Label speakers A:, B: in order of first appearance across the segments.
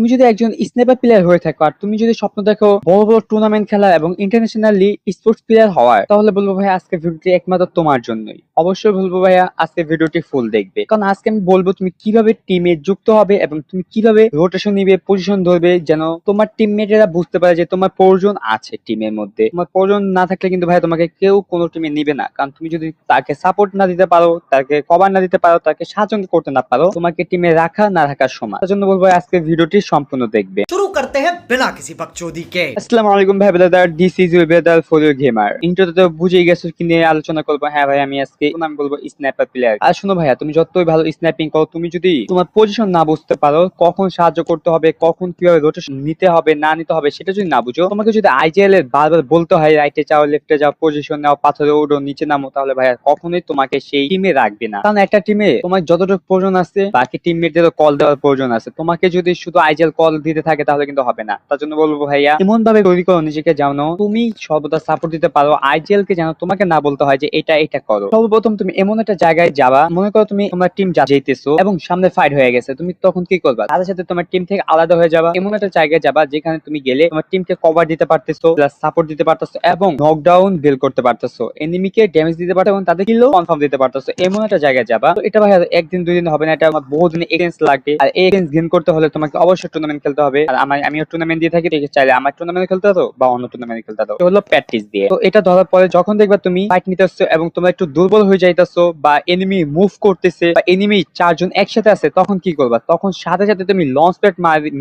A: তুমি যদি একজন স্নাইপার প্লেয়ার হয়ে থাকো আর তুমি যদি স্বপ্ন দেখো বড় বড় টুর্নামেন্ট খেলা এবং ইন্টারন্যাশনালি স্পোর্টস প্লেয়ার হওয়ার, তাহলে বলব ভাই আজকে ভিডিওটি একমাত্র তোমার জন্যই। অবশ্যই বলব ভাইয়া আজকে ভিডিওটি ফুল দেখবে। কারণ আজকে আমি বলব তুমি কীভাবে টিমে যুক্ত হবে এবং তুমি কীভাবে রোটেশন নিবে পজিশন ধরবে, যেন তোমার টিমমেটেরা বুঝতে পারে যে তোমার প্রয়োজন আছে টিমের মধ্যে। তোমার প্রয়োজন না থাকলে কিন্তু ভাই তোমাকে কেউ কোনো টিমে নিবে না। কারণ তুমি যদি তাকে সাপোর্ট না দিতে পারো, তাকে কভার না দিতে পারো, তাকে সাহায্য করতে না পারো, তোমাকে টিমে রাখা না রাখার সময় তার জন্য বলব আজকে ভিডিওটি সম্পূর্ণ দেখবে।
B: শুরু করতে হ্যাঁ বিনা কিছু বকচোদি কে।
A: আসসালামু আলাইকুম ভাই brother this is weather for you gamer ইন্ট্রোতে তো বুঝেই গেছো কি নিয়ে আলোচনা করব। হ্যাঁ ভাই আমি আজকে আমি বলব স্ন্যাপার প্লেয়ার আর শুনো ভাইয়া তুমি যতই ভালো স্ন্যাপিং করো তুমি যদি তোমার পজিশন না বুঝতে পারো কখন সাহায্য করতে হবে কখন কীভাবে রোটেশন নিতে হবে না নিতে হবে সেটা যদি না বুঝো তোমাকে যদি আইজিএল এর বারবার বলতে হয় রাইটে যাও লেফটে যাও পজিশন নাও পাথরে ওড়ো নিচে নামো তাহলে ভাই কখনোই তোমাকে সেই টিমে রাখবে না। কারণ একটা টিমে তোমার যতটুকু প্রয়োজন আছে বাকি টিমমেটদেরও কল দেওয়ার প্রয়োজন আছে। তোমাকে যদি শুধু আইজ আইজিএল কল দিতে থাকে তাহলে কিন্তু হবে না। তার জন্য বলব ভাইয়া এমন ভাবে তৈরি করো, নিজেকে জানো, তুমি সর্বদা সাপোর্ট দিতে পারো আইজিএল কে যেন তোমাকে না বলতে হয় যে এটা এটা করো। সর্বপ্রথম তুমি এমন একটা জায়গায় যাবা, মনে করো তুমি তোমার টিম যেতেছো এবং সামনে ফাইট হয়ে গেছে, তুমি তখন কি করবা? তাদের সাথে তোমার টিম থেকে আলাদা হয়ে যাবা, এমন একটা জায়গায় যাবা যেখানে তুমি গেলে তোমার টিমকে কভার দিতে পারতেছো প্লাস সাপোর্ট দিতে পারতেছো এবং নকডাউন বিল করতে পারতেছো এনিমিকে ড্যামেজ দিতে পারতো এবং তাদের কিলো কনফার্ম দিতে পারতেছো, এমন একটা জায়গায় যাবা। তো এটা ভাই একদিন দুই দিন হবে না, এটা আমার বহু দিন এক্সপেরিয়েন্স লাগবে। আর এক্সপেরিয়েন্স গেইন করতে হলে তোমাকে অবশ্যই টুর্নামেন্ট খেলতে হবে। আর আমার আমিও টুর্নামেন্ট দিয়ে থাকি চাইলে আমার টুর্নামেন্ট খেলতে হতো বা অন্য টুর্নামেন্ট খেলতে হতো হলো প্র্যাকটিস দিয়ে। তো এটা ধরার পরে যখন দেখবা তুমি ফাইট নিতেছো এবং তোমরা একটু দুর্বল হয়ে যাইতেছো বা এনিমি মুভ করতেছে বা এনিমি চারজন একসাথে আছে, তখন কি করবা? তখন সাথে সাথে তুমি লঞ্চ প্যাড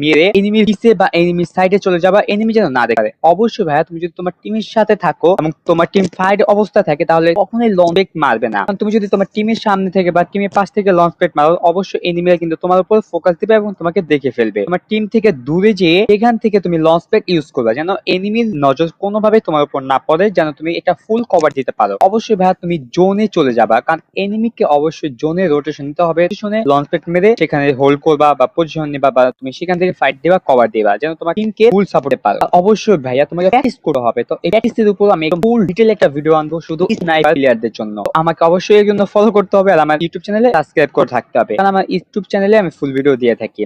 A: মেরে এনিমির পিছে বা এনিমির সাইডে চলে যাবা এনিমি যেন না দেখে অবশ্যই ভাইয়া, তুমি যদি তোমার টিমের সাথে থাকো এবং তোমার টিম ফাইট অবস্থা থাকে, তাহলে কখনোই লঞ্চ প্যাড মারবে না। তুমি যদি তোমার টিমের সামনে থেকে বা টিমের পাশ থেকে লঞ্চ প্যাড মারো, অবশ্যই এনিমিরা কিন্তু তোমার উপর ফোকাস দিবে এবং তোমাকে দেখে ফেলবে। টিম থেকে দূরে যেয়ে এখান থেকে তুমি লঞ্চ প্যাড ইউজ করবে। যেন এনিমির নজর কোনোভাবে তোমার উপর না পড়ে, যেন তুমি এটা ফুল কভার দিতে পারো। অবশ্যই ভাইয়া তুমি জোনে চলে যাবা, কারণ এনিমিকে অবশ্যই জোনে রোটেশন নিতে হবে। পজিশনে লঞ্চ প্যাড মেরে সেখানে হোল্ড করবা বা পজিশন নিবা বা তুমি সেখান থেকে ফাইট দিবা কভার দিবা, যেন তোমার টিমকে ফুল সাপোর্টে পারো। অবশ্যই ভাইয়া তোমাকে প্র্যাকটিস করতে হবে। তো এই প্র্যাকটিসের উপর আমি ফুল ডিটেল একটা ভিডিও আনব শুধু স্নাইপার প্লেয়ারদের জন্য। আমাকে অবশ্যই এর জন্য ফলো করতে হবে আর আমার ইউটিউব চ্যানেলে সাবস্ক্রাইব করে থাকতে হবে। কারণ আমার ইউটিউব চ্যানেলে আমি ফুল ভিডিও দিয়ে থাকি।